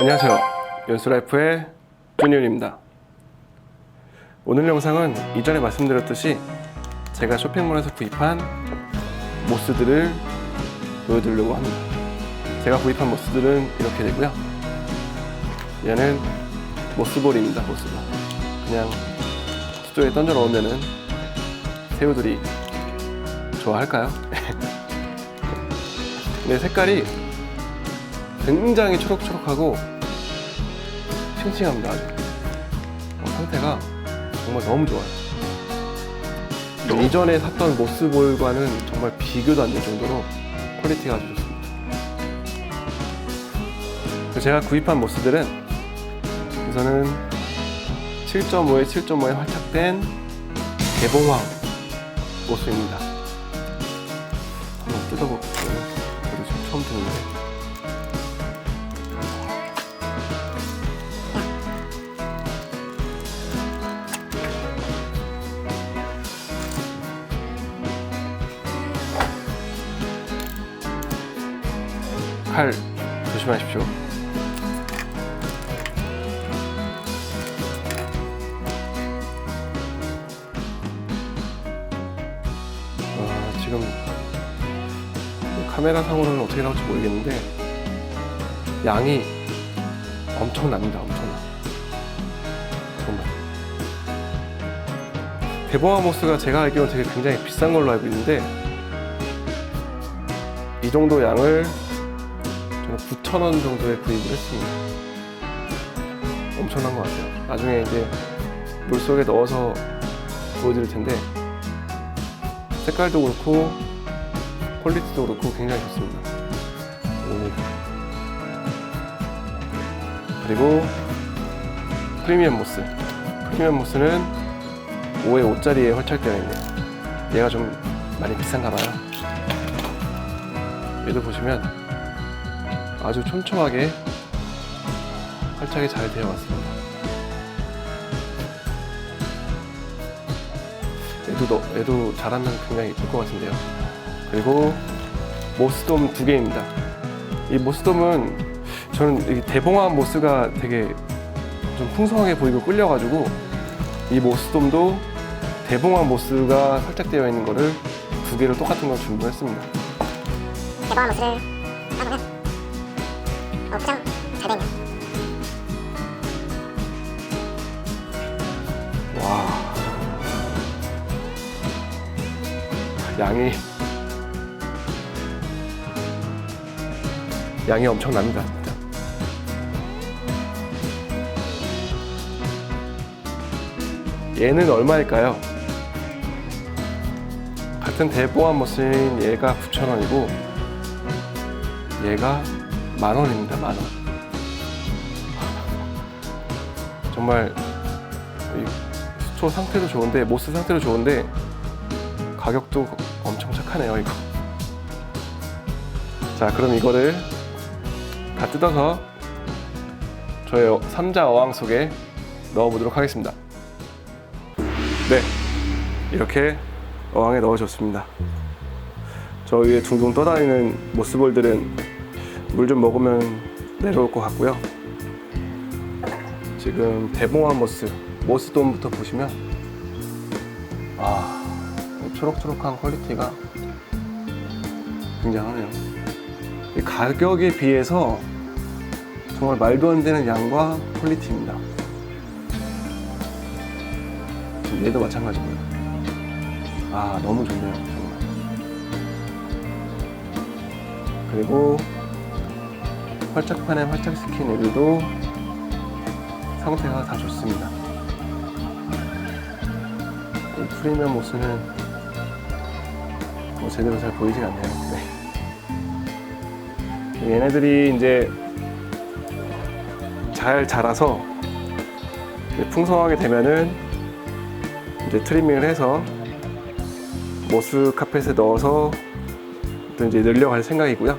안녕하세요. 연수라이프의 준현입니다. 오늘 영상은 이전에 말씀드렸듯이 제가 쇼핑몰에서 구입한 모스들을 보여드리려고 합니다. 제가 구입한 모스들은 이렇게 되고요. 얘는 모스볼입니다. 모스볼. 그냥 수조에 던져 넣으면은 새우들이 좋아할까요? 근데 색깔이 굉장히 초록초록하고 싱싱합니다. 아주 어, 상태가 정말 너무 좋아요. 이전에 샀던 모스볼과는 정말 비교도 안 될 정도로 퀄리티가 아주 좋습니다. 제가 구입한 모스들은 우선은 7.5에 7.5에 활착된 개봉황 모스입니다. 한번 뜯어볼게요. 저도 지금 처음 듣는데. 칼 조심하십시오. 아, 지금 카메라 상으로는 어떻게 나올지 모르겠는데 양이 엄청납니다. 엄청나. 정말. 대봉화 모스가 제가 알기로는 되게 굉장히 비싼 걸로 알고 있는데 이 정도 양을 저는 9,000원 정도에 구입을 했습니다. 엄청난 것 같아요. 나중에 이제 물 속에 넣어서 보여드릴 텐데 색깔도 그렇고 퀄리티도 그렇고 굉장히 좋습니다. 오. 그리고 프리미엄 모스. 프리미엄 모스는 5에 5짜리에 활착되어 있네요. 얘가 좀 많이 비싼가 봐요. 얘도 보시면 아주 촘촘하게 활착이 잘 되어 왔습니다. 얘도, 너, 얘도 잘하면 굉장히 이쁠 것 같은데요. 그리고 모스돔 두 개입니다. 이 모스돔은 저는 이 대봉화 모스가 되게 좀 풍성하게 보이고 끌려가지고 이 모스돔도 대봉화 모스가 활착되어 있는 거를 두 개를 똑같은 걸 주문했습니다. 대범한 모습을 따보면 어, 포장 잘 되네요. 와 양이 양이 엄청납니다 진짜 얘는 얼마일까요? 같은 대보안 머신 얘가 9,000원이고 얘가 만 원입니다 만 원. 정말 이 수초 상태도 좋은데 모스 상태도 좋은데 가격도 엄청 착하네요 이거. 자 그럼 이거를 다 뜯어서 저의 어- 삼자 어항 속에 넣어보도록 하겠습니다. 네 이렇게 어항에 넣어줬습니다. 저 위에 둥둥 떠다니는 모스볼들은 물 좀 먹으면 내려올 것 같고요. 지금 대봉화 모스 모스돔부터 보시면 아 초록초록한 퀄리티가 굉장하네요. 이 가격에 비해서 정말 말도 안 되는 양과 퀄리티입니다. 얘도 마찬가지고요. 아 너무 좋네요 정말. 그리고 활착판에 활착시킨 애들도 상태가 다 좋습니다. 이 프리미엄 모스는 뭐 제대로 잘 보이진 않네요. 네. 얘네들이 이제 잘 자라서 풍성하게 되면은 이제 트리밍을 해서 모스 카펫에 넣어서 또 이제 늘려갈 생각이고요.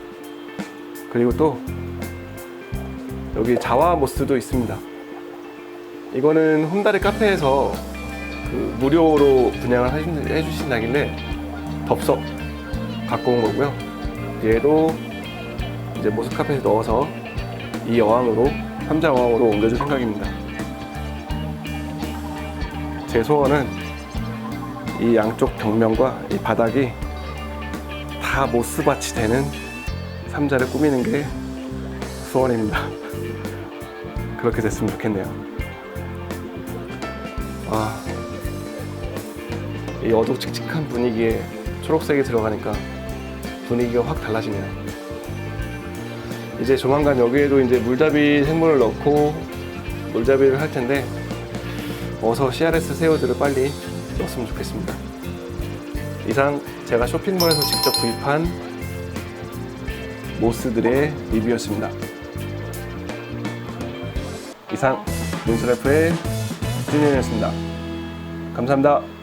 그리고 또 여기 자와 모스도 있습니다. 이거는 홈다리 카페에서 그 무료로 분양을 해주- 해주신다길래 덥석 갖고 온 거고요. 얘도 이제 모스 카페에 넣어서 이 어항으로 삼자 어항으로 옮겨줄 생각입니다. 제 소원은 이 양쪽 벽면과 이 바닥이 다 모스밭이 되는 삼자를 꾸미는 게 소원입니다. 그렇게 됐으면 좋겠네요. 아, 이 어둑칙칙한 분위기에 초록색이 들어가니까 분위기가 확 달라지네요. 이제 조만간 여기에도 이제 물잡이 생물을 넣고 물잡이를 할 텐데 어서 CRS 새우들을 빨리 넣었으면 좋겠습니다. 이상 제가 쇼핑몰에서 직접 구입한 모스들의 리뷰였습니다. 이상 문스래프의 준현이었습니다. 감사합니다.